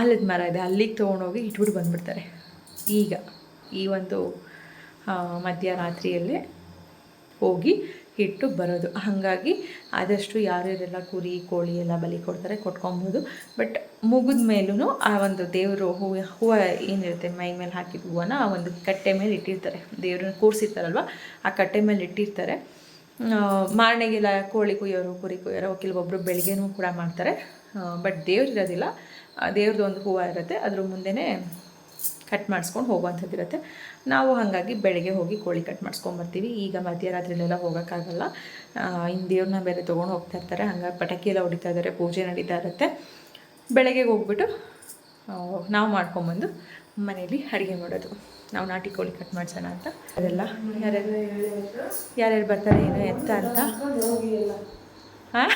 ಆಲದ ಮರ ಇದೆ. ಅಲ್ಲಿಗೆ ತೊಗೊಂಡೋಗಿ ಇಟ್ಬಿಟ್ಟು ಬಂದುಬಿಡ್ತಾರೆ. ಈಗ ಈ ಒಂದು ಮಧ್ಯರಾತ್ರಿಯಲ್ಲೇ ಹೋಗಿ ಇಟ್ಟು ಬರೋದು. ಹಾಗಾಗಿ ಆದಷ್ಟು ಯಾರ್ಯಾರೆಲ್ಲ ಕುರಿ, ಕೋಳಿ ಎಲ್ಲ ಬಲಿ ಕೊಡ್ತಾರೆ, ಕೊಟ್ಕೊಬೋದು. ಬಟ್ ಮುಗಿದ ಮೇಲೂ ಆ ಒಂದು ದೇವರು ಹೂವು ಹೂವು ಏನಿರುತ್ತೆ, ಮೈ ಮೇಲೆ ಹಾಕಿದ ಹೂವನ್ನ ಆ ಒಂದು ಕಟ್ಟೆ ಮೇಲೆ ಇಟ್ಟಿರ್ತಾರೆ. ದೇವ್ರನ್ನ ಕೂರಿಸಿರ್ತಾರಲ್ವ, ಆ ಕಟ್ಟೆ ಮೇಲೆ ಇಟ್ಟಿರ್ತಾರೆ. ಮಾರನೆಗೆಲ್ಲ ಕೋಳಿ ಕುಯ್ಯೋರು, ಕುರಿ ಕುಯ್ಯೋರು ಕೆಲವೊಬ್ಬರು ಬೆಳಗ್ಗೆನೂ ಕೂಡ ಮಾಡ್ತಾರೆ. ಬಟ್ ದೇವ್ರು ಇರೋದಿಲ್ಲ. ದೇವ್ರದ್ದು ಒಂದು ಹೂವು ಇರುತ್ತೆ, ಅದ್ರ ಮುಂದೆನೇ ಕಟ್ ಮಾಡಿಸ್ಕೊಂಡು ಹೋಗುವಂಥದ್ದು ಇರುತ್ತೆ. ನಾವು ಹಾಗಾಗಿ ಬೆಳಗ್ಗೆ ಹೋಗಿ ಕೋಳಿ ಕಟ್ ಮಾಡಿಸ್ಕೊಂಬರ್ತೀವಿ. ಈಗ ಮಧ್ಯರಾತ್ರಿಲೆಲ್ಲ ಹೋಗೋಕ್ಕಾಗಲ್ಲ. ಇನ್ನು ದೇವ್ರನ್ನ ಬೇರೆ ತೊಗೊಂಡು ಹೋಗ್ತಾ ಇರ್ತಾರೆ. ಹಂಗಾಗಿ ಪಟಾಕಿ ಎಲ್ಲ ಹೊಡಿತಾ ಇದ್ದಾರೆ ಪೂಜೆ ನಡೀತಾ ಇರುತ್ತೆ. ಬೆಳಗ್ಗೆ ಹೋಗ್ಬಿಟ್ಟು ನಾವು ಮಾಡ್ಕೊಂಬಂದು ಮನೇಲಿ ಅಡುಗೆ ಮಾಡೋದು. ನಾವು ನಾಟಿ ಕೋಳಿ ಕಟ್ ಮಾಡ್ಸೋಣ ಅಂತ. ಅದೆಲ್ಲ. ಯಾರ್ಯಾರು ಯಾರ್ಯಾರು ಬರ್ತಾರೆ, ಏನು ಎತ್ತ ಅಂತ. ಹಾಂ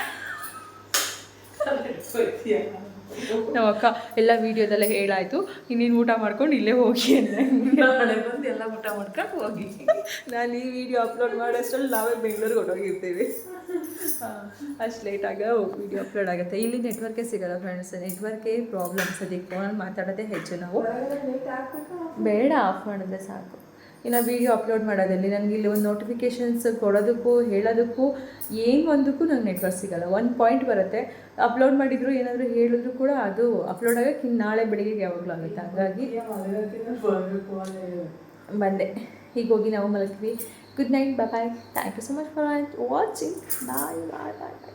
ನಮ್ಮ ಅಕ್ಕ ಎಲ್ಲ ವೀಡಿಯೋದೆಲ್ಲ ಹೇಳಾಯ್ತು ಇನ್ನೇನು ಊಟ ಮಾಡ್ಕೊಂಡು ಇಲ್ಲೇ ಹೋಗಿ ಅಂದರೆ ನಾಳೆ ಬಂದು ಎಲ್ಲ ಊಟ ಮಾಡ್ಕೊಂಡು ಹೋಗಿ. ನಾನು ಈ ವಿಡಿಯೋ ಅಪ್ಲೋಡ್ ಮಾಡೋಷ್ಟರಲ್ಲಿ ನಾವೇ ಬೆಂಗಳೂರಿಗೆ ಹೊರಟೋಗಿರ್ತೀವಿ. ಅಷ್ಟು ಲೇಟಾಗ ವಿಡಿಯೋ ಅಪ್ಲೋಡ್ ಆಗುತ್ತೆ. ಇಲ್ಲಿ ನೆಟ್ವರ್ಕೇ ಸಿಗಲ್ಲ ಫ್ರೆಂಡ್ಸ್ ನೆಟ್ವರ್ಕೇ ಪ್ರಾಬ್ಲಮ್ಸ್ ಅದಕ್ಕೆ ಫೋನಲ್ಲಿ ಮಾತಾಡೋದೇ ಹೆಚ್ಚು ನಾವು. ಬೇಡ ಆಫ್ ಮಾಡಿದ್ರೆ ಸಾಕು. ಇನ್ನು ವೀಡಿಯೋ ಅಪ್ಲೋಡ್ ಮಾಡೋದಲ್ಲಿ ನನಗೆ ಇಲ್ಲಿ ಒಂದು ನೋಟಿಫಿಕೇಷನ್ಸ್ ಕೊಡೋದಕ್ಕೂ, ಹೇಳೋದಕ್ಕೂ, ಏನು ಒಂದಕ್ಕೂ ನಂಗೆ ನೆಟ್ವರ್ಕ್ ಸಿಗಲ್ಲ. ಒಂದು ಪಾಯಿಂಟ್ ಬರುತ್ತೆ. ಅಪ್ಲೋಡ್ ಮಾಡಿದ್ರು ಏನಾದರೂ ಹೇಳಿದ್ರು ಕೂಡ ಅದು ಅಪ್ಲೋಡ್ ಆಗೋಕ್ಕೆ ಇನ್ನು ನಾಳೆ ಬೆಳಿಗ್ಗೆ ಯಾವಾಗಲೂ ಆಗುತ್ತೆ. ಹಾಗಾಗಿ ಬಂದೆ. ಹೀಗೆ ಹೋಗಿ ನಾವು ಮಲಗ್ತೀವಿ. Good night bye thank you so much for watching bye bye bye bye